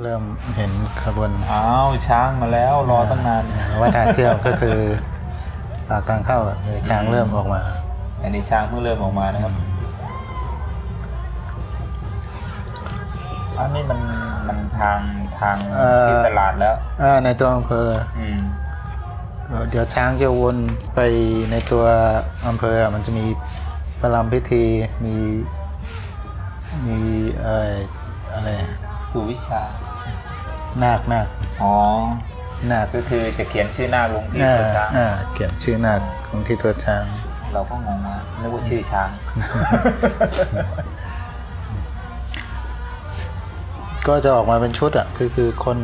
เริ่มเห็นขบวนอ้าวช้างมาแล้วรอตั้งนานวัดท่าเชี่ยวก็คือปากทางเข้าหรือช้างเริ่มออกมา อันนี้ช้างเพิ่งเริ่มออกมานะครับอันนี้มันมันทางทางเอ่อที่ตลาดแล้วอ่าในตัวอำเภออืมเดี๋ยวช้างจะวนไปในตัวอำเภออะมันจะมีประลำพิธีมีมีเอ่ออะไร สุวิชานาคนาคอ๋อนาคก็คือจะเขียนชื่อหน้าลงที่อ่าตัวช้างอ่าเขียนชื่อนาคของที่ตัวช้าง เราก็งงว่านึกว่าชื่อช้าง ก็จะออกมาเป็นชุดอะคือคือคน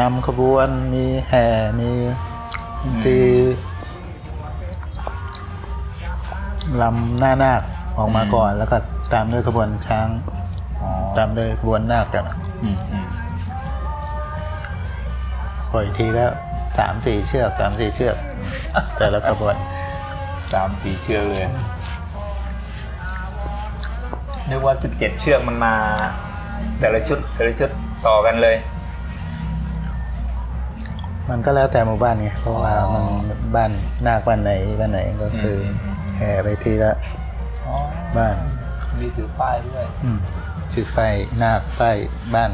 นำขบวนมีแห่มีที่ลำหน้านาคออกมาก่อนแล้วก็ตามด้วยขบวนช้างอ๋อ ตามด้วยขบวนนาคกันอะอืมอืมปล่อยทีแล้วสามสี่เชือกสามสี่เชือก แต่ละขบวนสามสี่เชือกเลยนึกว่าสิบเจ็ดเชือกมันมา แต่ละชุดแต่ละชุดต่อกันเลย มันก็แล้วแต่หมู่บ้านไงเพราะว่ามันบ้านนาคบ้านไหนบ้านไหนก็คืออมอืมแห่ไปทีละอ๋อบ้าน มีถือป้ายด้วย อืม ชื่อไฟนาไฟบ้าน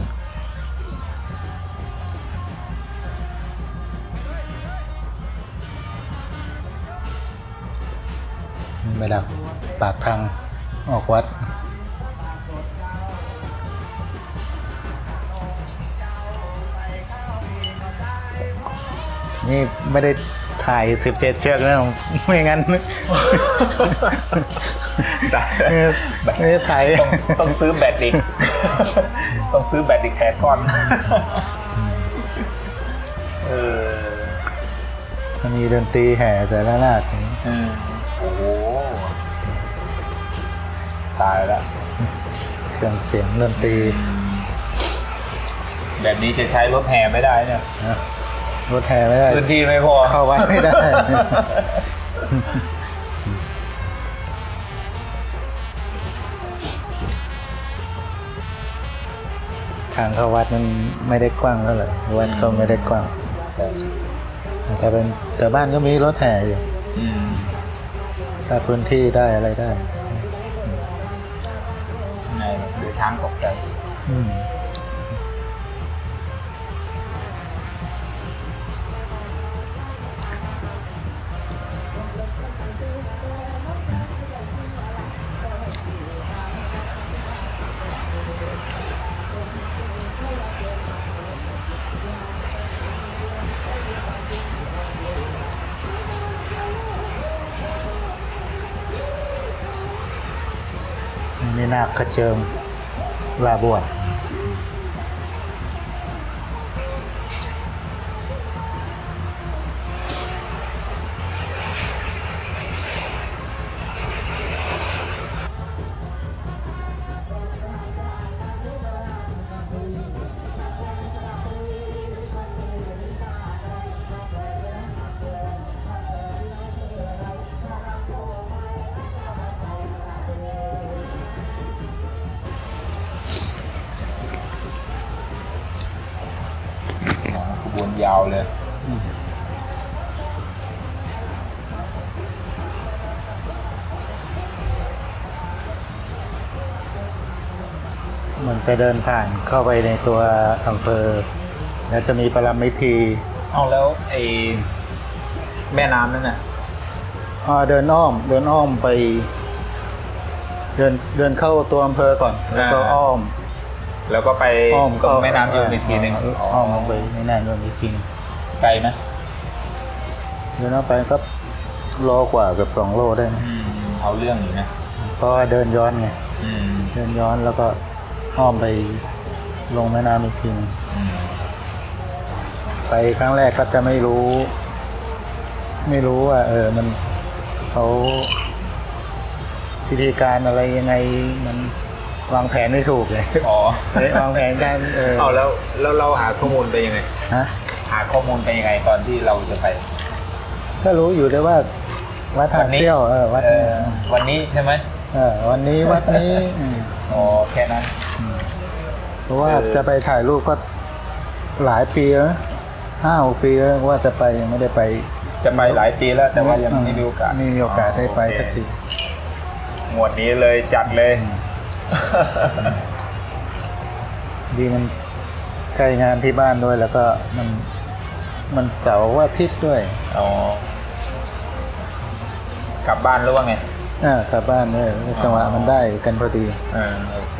ไม่ดักปากทางออกวัดนี่ไม่ได้ ถ่ายสิบเจ็ดเชือกนะผมไม่งั้นตายไม่ได้ถ่ายต้องต้องซื้อแบตอีก ต้องซื้อแบตอีกแพก้อนเออมันมีดนตรีแห่แต่ละนาคอืมโอ้โหตายแล้วเครื่องเสียงดนตรี แบบนี้จะใช้รถแห่ไม่ได้เนี่ยนะ รถแห่ไม่ได้ พื้นที่ไม่พอเข้าวัดไม่ได้ ทางเข้าวัดมันไม่ได้กว้างเท่าไหร่วัดก็ไม่ได้กว้างใช่แต่เป็นแต่บ้านก็มีรถแห่อยู่อืมถ้าพื้นที่ได้อะไรได้ไงเดี๋ยวช้างตกใจอืม นาคเจิมลาบวช ยาวเลยมันจะเดินผ่านเข้าไปในตัวอำเภอ แล้วจะมีประลำพิธีเอาแล้วไอ้แม่น้ำนั่นน่ะอ่าเดินอ้อม เดินอ้อมไป เดินเดินเข้าตัวอำเภอก่อน แล้วก็อ่าอ้อม แล้วก็ไปอ้อมตรเข้างแม่น้ำยมอีกทีหนึ่งอ้อมลงไปในแม่น้ำยมอีกทีหนึ่งไกลไหมเดินออกไปก็โลกว่าเกือบสองโลได้นะอืมเอาเรื่องอยู่นะเพราะว่าเดินย้อนไงอืมเดินย้อนแล้วก็อ้อมไปลงแม่น้ำอีกทีหนึ่งอืมไปครั้งแรกก็จะไม่รู้ ไม่รู้ว่า เออ มันเขาพิธีการอะไรยังไงมัน วางแผนไม่ถูกเลยอ๋อวางแผนการเออเอาแล้วแล้วเราหาข้อมูลไปยังไง ฮะหาข้อมูลไปยังไงตอนที่เราจะไป ก็รู้อยู่ด้วยว่าวัดทางเที่ยวเออวัดเออวันนี้ใช่ไหมเออวันนี้วัดนี้อืมอ๋อแค่นั้น เพราะว่าเออ จะไปถ่ายรูปก็หลายปีแล้วนะห้าหกปีแล้วว่าจะไปยังไม่ได้ไปจะไปหลายปีแล้วแต่ว่ายังไม่มีโอกาสไม่มีโอกาสได้ไปสักที หมวดนี้เลยจัดเลย ดีมันใกล้งานที่บ้านด้วยแล้วก็มันมันเสาร์อาทิตย์ด้วยอ๋อกลับบ้านหรือว่าไง อ่ากลับบ้านด้วยจังหวะมันได้กันพอดี อ่าโอเค